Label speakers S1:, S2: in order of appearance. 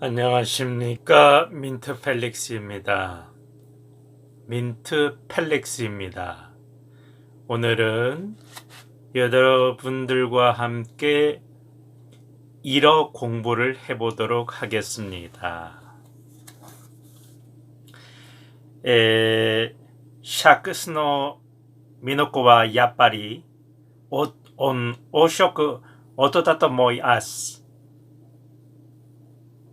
S1: 안녕하십니까 민트 펠릭스입니다. 민트 펠릭스입니다. 오늘은 여러분들과 함께 1어 공부를 해보도록 하겠습니다. 에, 샤크스노 미노코와 야파리 옷온 오쇼크 오토다토 모이아스